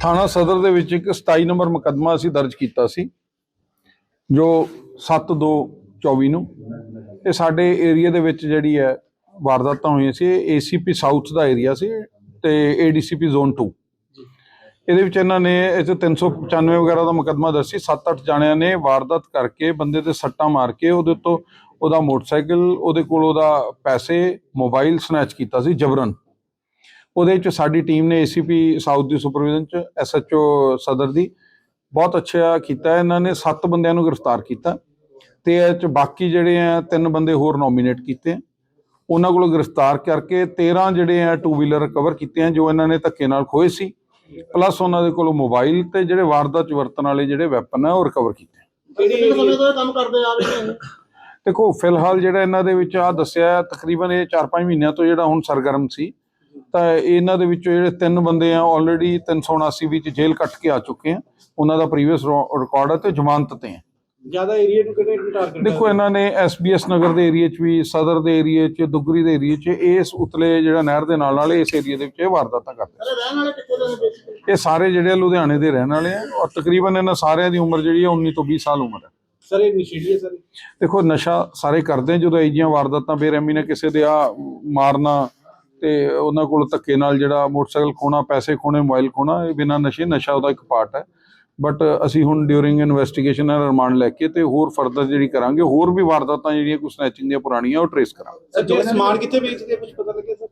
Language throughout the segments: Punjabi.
ਥਾਣਾ ਸਦਰ ਦੇ ਵਿੱਚ ਇੱਕ 27 ਨੰਬਰ ਮੁਕੱਦਮਾ ਅਸੀਂ ਦਰਜ ਕੀਤਾ ਸੀ, ਜੋ 7224 ਨੂੰ। ਇਹ ਸਾਡੇ ਏਰੀਆ ਦੇ ਵਿੱਚ ਜਿਹੜੀ ਹੈ, ਵਾਰਦਾਤਾਂ ਹੋਈਆਂ ਸੀ ਏਸੀਪੀ ਸਾਊਥ ਦਾ ਏਰੀਆ ਸੀ ਤੇ ਏਡੀਸੀਪੀ ਜ਼ੋਨ 2 ਇਹਦੇ ਵਿੱਚ ਇਹਨਾਂ ਨੇ ਇਹ 'ਚ 395 ਵਗੈਰਾ ਦਾ ਮੁਕੱਦਮਾ ਦਰਜ ਸੀ 7-8 ਜਾਣਿਆਂ ਨੇ ਵਾਰਦਾਤ ਕਰਕੇ ਬੰਦੇ ਤੇ ਸੱਟਾਂ ਮਾਰ ਕੇ ਉਹਦੇ ਤੋਂ ਉਹਦਾ ਮੋਟਰਸਾਈਕਲ, ਉਹਦੇ ਕੋਲ ਉਹਦਾ ਪੈਸੇ, ਮੋਬਾਈਲ ਸਨੈਚ ਕੀਤਾ ਸੀ, ਜਬਰਨ। ਉਹਦੇ ਵਿੱਚ ਸਾਡੀ ਟੀਮ ਨੇ ਏਸੀਪੀ ਸਾਊਥ ਦੀ ਸੁਪਰਵਿਜ਼ਨ ਚ ਐਸਐਚਓ ਸਦਰ ਦੀ ਬਹੁਤ ਅੱਛਾ ਕੀਤਾ। ਇਹਨਾਂ ਨੇ 7 ਬੰਦਿਆਂ ਨੂੰ ਗ੍ਰਿਫਤਾਰ ਕੀਤਾ ਤੇ ਇਹ ਚ ਬਾਕੀ ਜਿਹੜੇ ਆ ਤਿੰਨ ਬੰਦੇ ਹੋਰ ਨੋਮੀਨੇਟ ਕੀਤੇ। ਉਹਨਾਂ ਕੋਲੋਂ ਗ੍ਰਿਫਤਾਰ ਕਰਕੇ 13 ਜਿਹੜੇ ਆ ਟੂ ਵੀਲਰ ਰਿਕਵਰ ਕੀਤੇ ਆ ਜੋ ਇਹਨਾਂ ਨੇ ਧੱਕੇ ਨਾਲ ਖੋਏ ਸੀ। ਪਲੱਸ ਉਹਨਾਂ ਦੇ ਕੋਲੋਂ ਮੋਬਾਈਲ ਤੇ ਜਿਹੜੇ ਵਾਰਦਾਤ ਚ ਵਰਤਣ ਵਾਲੇ ਜਿਹੜੇ ਵੈਪਨ ਆ ਉਹ ਰਿਕਵਰ ਕੀਤੇ। ਕਿੰਨੇ ਸਮੇਂ ਤੋਂ ਇਹ ਕੰਮ ਕਰਦੇ ਆ ਰਹੇ ਨੇ ਦੇਖੋ ਫਿਲਹਾਲ ਜਿਹੜਾ ਇਹਨਾਂ ਦੇ ਵਿੱਚ ਆ ਦੱਸਿਆ ਤਕਰੀਬਨ ਇਹ 4-5 ਮਹੀਨਿਆਂ ਤੋਂ ਜਿਹੜਾ ਹੁਣ ਸਰਗਰਮ ਸੀ ਤਾਂ ਇਹਨਾਂ ਦੇ ਵਿੱਚੋਂ ਜਿਹੜੇ ਤਿੰਨ ਬੰਦੇ ਆ ਆਲਰੇਡੀ 379 ਵਿੱਚ ਜੇਲ੍ਹ ਕੱਟ ਕੇ ਆ ਚੁੱਕੇ ਆ। ਉਹਨਾਂ ਦਾ ਪ੍ਰੀਵੀਅਸ ਰਿਕਾਰਡ ਹੈ ਤੇ ਜ਼ਮਾਨਤ ਤੇ ਹੈ ਜ਼ਿਆਦਾ ਏਰੀਆ ਨੂੰ ਕਿਹੜੇ ਟਾਰਗੇਟ ਦੇਖੋ ਇਹਨਾਂ ਨੇ ਐਸਬੀਐਸ ਨਗਰ ਦੇ ਏਰੀਆ 'ਚ ਵੀ ਸਦਰ ਦੇ ਏਰੀਆ 'ਚ ਦੁੱਗਰੀ ਦੇ ਏਰੀਆ 'ਚ ਇਸ ਉਤਲੇ ਜਿਹੜਾ ਨਹਿਰ ਦੇ ਨਾਲ ਨਾਲ ਇਸ ਏਰੀਆ ਦੇ ਵਿੱਚ ਇਹ ਵਾਰਦਾਤਾਂ ਕਰਦੇ ਅਰੇ ਰਹਿਣ ਵਾਲੇ ਕਿੱਥੇ ਦੇ ਨੇ ਬੇਸਿਕਲੀ ਇਹ ਸਾਰੇ ਜਿਹੜੇ ਆ ਲੁਧਿਆਣੇ ਦੇ ਰਹਿਣ ਵਾਲੇ ਆ ਔਰ ਤਕਰੀਬਨ ਇਹਨਾਂ ਸਾਰਿਆਂ ਦੀ ਉਮਰ ਜਿਹੜੀ ਆ 19 ਤੋਂ 20 ਸਾਲ ਉਮਰ ਹੈ ਸਰ ਇਹ ਨਸ਼ੀੜੀ ਹੈ ਸਰ? ਦੇਖੋ ਨਸ਼ਾ ਸਾਰੇ ਕਰਦੇ ਆ ਜਦੋਂ ਇਹ ਜਿਹੀਆਂ ਵਾਰਦਾਤਾਂ ਬੇਰਹਿਮੀ ਨਾਲ ਕਿਸੇ ਦੇ ਆ ਮਾਰਨਾ ਤੇ ਉਹਨਾਂ ਕੋਲ ਧੱਕੇ ਨਾਲ ਜਿਹੜਾ ਮੋਟਰਸਾਈਕਲ ਖੋਣਾ ਪੈਸੇ ਖੋਣੇ ਮੋਬਾਈਲ ਖੋਣਾ ਇਹ ਬਿਨਾਂ ਨਸ਼ੇ ਨਸ਼ਾ ਉਹਦਾ ਇੱਕ ਪਾਰਟ ਹੈ। ਬਟ ਅਸੀਂ ਹੁਣ ਡਿਊਰਿੰਗ ਇਨਵੈਸਟੀਗੇਸ਼ਨ ਰਿਮਾਂਡ ਲੈ ਕੇ ਤੇ ਹੋਰ ਫਰਦਰ ਜਿਹੜੀ ਕਰਾਂਗੇ ਹੋਰ ਵੀ ਵਾਰਦਾਤਾਂ ਜਿਹੜੀਆਂ ਕੋਈ ਸਨੈਚਿੰਗ ਦੀਆਂ ਪੁਰਾਣੀਆਂ ਉਹ ਟਰੇਸ ਕਰਾਂਗੇ। ਸਰ ਸਮਾਨ ਕਿੱਥੇ ਵੇਚਦੇ ਕੁਝ ਪਤਾ ਲੱਗਿਆ ਸਰ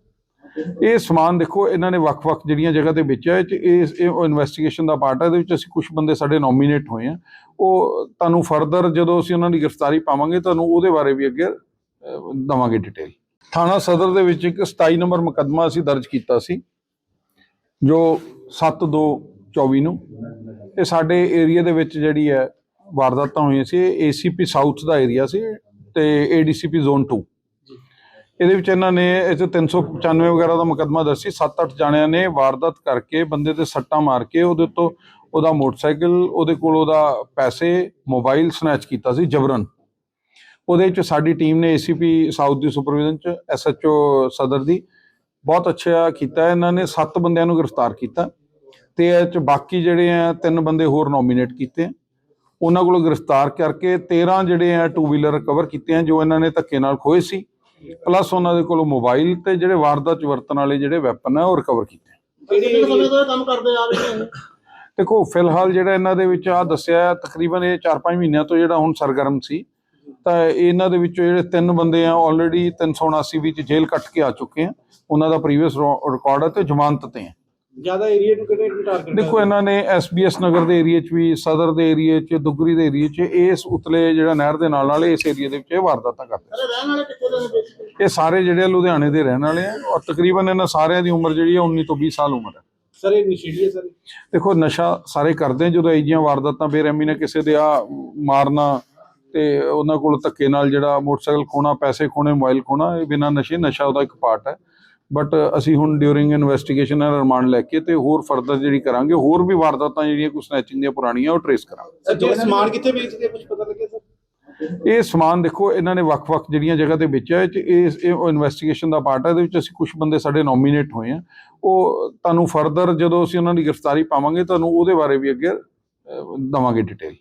ਇਹ ਸਮਾਨ ਦੇਖੋ ਇਹਨਾਂ ਨੇ ਵੱਖ-ਵੱਖ ਜਿਹੜੀਆਂ ਜਗ੍ਹਾ ਤੇ ਵੇਚਿਆ ਇਹ 'ਚ ਇਹ ਇਨਵੈਸਟੀਗੇਸ਼ਨ ਦਾ ਪਾਰਟ ਹੈ ਇਹਦੇ ਵਿੱਚ ਅਸੀਂ ਕੁਝ ਬੰਦੇ ਸਾਡੇ ਨੋਮੀਨੇਟ ਹੋਏ ਆ। ਉਹ ਤੁਹਾਨੂੰ ਫਰਦਰ ਜਦੋਂ ਅਸੀਂ ਉਹਨਾਂ ਦੀ ਗ੍ਰਿਫਤਾਰੀ ਪਾਵਾਂਗੇ ਤੁਹਾਨੂੰ ਉਹਦੇ ਬਾਰੇ ਵੀ ਅੱਗੇ ਦਵਾਂਗੇ ਡਿਟੇਲ ਥਾਣਾ ਸਦਰ ਦੇ ਵਿੱਚ ਇੱਕ 27 ਨੰਬਰ ਮੁਕੱਦਮਾ ਅਸੀਂ ਦਰਜ ਕੀਤਾ ਸੀ, ਜੋ 7224 ਨੂੰ। ਇਹ ਸਾਡੇ ਏਰੀਆ ਦੇ ਵਿੱਚ ਜਿਹੜੀ ਹੈ ਵਾਰਦਾਤਾਂ ਹੋਈਆਂ ਸੀ ਏਸੀਪੀ ਸਾਊਥ ਦਾ ਏਰੀਆ ਸੀ ਤੇ ਏਡੀਸੀਪੀ ਜ਼ੋਨ 2 ਇਹਦੇ ਵਿੱਚ ਇਹਨਾਂ ਨੇ ਇਹ 'ਚ 395 ਵਗੈਰਾ ਦਾ ਮੁਕੱਦਮਾ ਦਰਜ ਸੀ 7-8 ਜਾਣਿਆਂ ਨੇ ਵਾਰਦਾਤ ਕਰਕੇ ਬੰਦੇ ਤੇ ਸੱਟਾਂ ਮਾਰ ਕੇ ਉਹਦੇ ਤੋਂ ਉਹਦਾ ਮੋਟਰਸਾਈਕਲ, ਉਹਦੇ ਕੋਲ ਉਹਦਾ ਪੈਸੇ, ਮੋਬਾਈਲ ਸਨੈਚ ਕੀਤਾ ਸੀ, ਜਬਰਨ। ਉਹਦੇ ਵਿੱਚ ਸਾਡੀ ਟੀਮ ਨੇ ਏਸੀਪੀ ਸਾਊਥ ਦੀ ਸੁਪਰਵਿਜ਼ਨ ਚ ਐਸਐਚਓ ਸਦਰ ਦੀ ਬਹੁਤ ਅੱਛਾ ਕੀਤਾ ਇਹਨਾਂ ਨੇ 7 ਬੰਦਿਆਂ ਨੂੰ ਗ੍ਰਿਫਤਾਰ ਕੀਤਾ ਤੇ ਇਹ ਚ ਬਾਕੀ ਜਿਹੜੇ ਆ ਤਿੰਨ ਬੰਦੇ ਹੋਰ ਨੋਮੀਨੇਟ ਕੀਤੇ ਆ। ਉਹਨਾਂ ਕੋਲੋਂ ਗ੍ਰਿਫਤਾਰ ਕਰਕੇ 13 ਜਿਹੜੇ ਆ ਟੂ ਵੀਲਰ ਰਿਕਵਰ ਕੀਤੇ ਆ ਜੋ ਇਹਨਾਂ ਨੇ ਧੱਕੇ ਨਾਲ ਖੋਏ ਸੀ। ਪਲੱਸ ਉਹਨਾਂ ਦੇ ਕੋਲੋਂ ਮੋਬਾਈਲ ਤੇ ਜਿਹੜੇ ਵਾਰਦਾਤ ਚ ਵਰਤਣ ਵਾਲੇ ਜਿਹੜੇ ਵੈਪਨ ਆ ਉਹ ਰਿਕਵਰ ਕੀਤੇ ਕਿੰਨੇ ਸਮੇਂ ਤੋਂ ਇਹ ਕੰਮ ਕਰਦੇ ਆ ਰਹੇ ਨੇ ਦੇਖੋ ਫਿਲਹਾਲ ਜਿਹੜਾ ਇਹਨਾਂ ਦੇ ਵਿੱਚ ਆ ਦੱਸਿਆ ਤਕਰੀਬਨ ਇਹ 4-5 ਮਹੀਨਿਆਂ ਤੋਂ ਜਿਹੜਾ ਹੁਣ ਸਰਗਰਮ ਸੀ ਤਾਂ ਇਹਨਾਂ ਦੇ ਵਿੱਚੋਂ ਜਿਹੜੇ ਤਿੰਨ ਬੰਦੇ ਆ ਆਲਰੇਡੀ 379 ਵਿੱਚ ਜੇਲ੍ਹ ਕੱਟ ਕੇ ਆ ਚੁੱਕੇ ਆ। ਉਹਨਾਂ ਦਾ ਪ੍ਰੀਵੀਅਸ ਰਿਕਾਰਡ ਹੈ ਤੇ ਜ਼ਮਾਨਤ ਤੇ ਹੈ ਜ਼ਿਆਦਾ ਏਰੀਆ ਨੂੰ ਕਿਹੜੇ ਟਾਰਗੇਟ ਦੇਖੋ ਇਹਨਾਂ ਨੇ ਐਸਬੀਐਸ ਨਗਰ ਦੇ ਏਰੀਆ 'ਚ ਵੀ ਸਦਰ ਦੇ ਏਰੀਆ 'ਚ ਦੁੱਗਰੀ ਦੇ ਏਰੀਆ 'ਚ ਇਸ ਉਤਲੇ ਜਿਹੜਾ ਨਹਿਰ ਦੇ ਨਾਲ ਨਾਲ ਇਸ ਏਰੀਆ ਦੇ ਵਿੱਚ ਇਹ ਵਾਰਦਾਤਾਂ ਕਰਦੇ ਰਹਿਣ ਵਾਲੇ ਕਿੱਥੇ ਦੇ ਇਹ ਸਾਰੇ ਜਿਹੜੇ ਲੁਧਿਆਣੇ ਦੇ ਰਹਿਣ ਵਾਲੇ ਆ ਔਰ ਤਕਰੀਬਨ ਇਹਨਾਂ ਸਾਰਿਆਂ ਦੀ ਉਮਰ ਜਿਹੜੀ ਆ 19 ਤੋਂ 20 ਸਾਲ ਉਮਰ ਹੈ ਸਰ ਇਹ ਨਸ਼ੀੜੀ ਹੈ ਸਰ? ਦੇਖੋ ਨਸ਼ਾ ਸਾਰੇ ਕਰਦੇ ਜਦੋਂ ਇਹ ਵਾਰਦਾਤਾਂ ਬੇਰਹਿਮੀ ਨਾਲ ਕਿਸੇ ਦੇ ਆ ਮਾਰਨਾ ਤੇ ਉਹਨਾਂ ਕੋਲ ਧੱਕੇ ਨਾਲ ਜਿਹੜਾ ਮੋਟਰਸਾਈਕਲ ਖੋਣਾ ਪੈਸੇ ਖੋਣੇ ਮੋਬਾਈਲ ਖੋਣਾ ਇਹ ਬਿਨਾਂ ਨਸ਼ੇ ਨਸ਼ਾ ਉਹਦਾ ਇੱਕ ਪਾਰਟ ਹੈ। ਬਟ ਅਸੀਂ ਹੁਣ ਡਿਊਰਿੰਗ ਇਨਵੈਸਟੀਗੇਸ਼ਨ ਰਿਮਾਂਡ ਲੈ ਕੇ ਤੇ ਹੋਰ ਫਰਦਰ ਜਿਹੜੀ ਕਰਾਂਗੇ ਹੋਰ ਵੀ ਵਾਰਦਾਤਾਂ ਜਿਹੜੀਆਂ ਕੋਈ ਸਨੈਚਿੰਗ ਦੀਆਂ ਪੁਰਾਣੀਆਂ ਉਹ ਟਰੇਸ ਕਰਾਂਗੇ। ਸਰ ਜਿਹੜੇ ਸਮਾਨ ਕਿੱਥੇ ਵੇਚਦੇ ਕੁਝ ਪਤਾ ਲੱਗਿਆ ਸਰ ਇਹ ਸਮਾਨ ਦੇਖੋ ਇਹਨਾਂ ਨੇ ਵੱਖ-ਵੱਖ ਜਿਹੜੀਆਂ ਜਗ੍ਹਾ ਤੇ ਵੇਚਿਆ ਇਹ ਇਹ ਇਹ ਇਨਵੈਸਟੀਗੇਸ਼ਨ ਦਾ ਪਾਰਟ ਹੈ ਇਹਦੇ ਵਿੱਚ ਅਸੀਂ ਕੁਝ ਬੰਦੇ ਸਾਡੇ ਨੋਮੀਨੇਟ ਹੋਏ ਆ। ਉਹ ਤੁਹਾਨੂੰ ਫਰਦਰ ਜਦੋਂ ਅਸੀਂ ਉਹਨਾਂ ਦੀ ਗ੍ਰਿਫਤਾਰੀ ਪਾਵਾਂਗੇ ਤੁਹਾਨੂੰ ਉਹਦੇ ਬਾਰੇ ਵੀ ਅੱਗੇ ਦਵਾਂਗੇ ਡਿਟੇਲ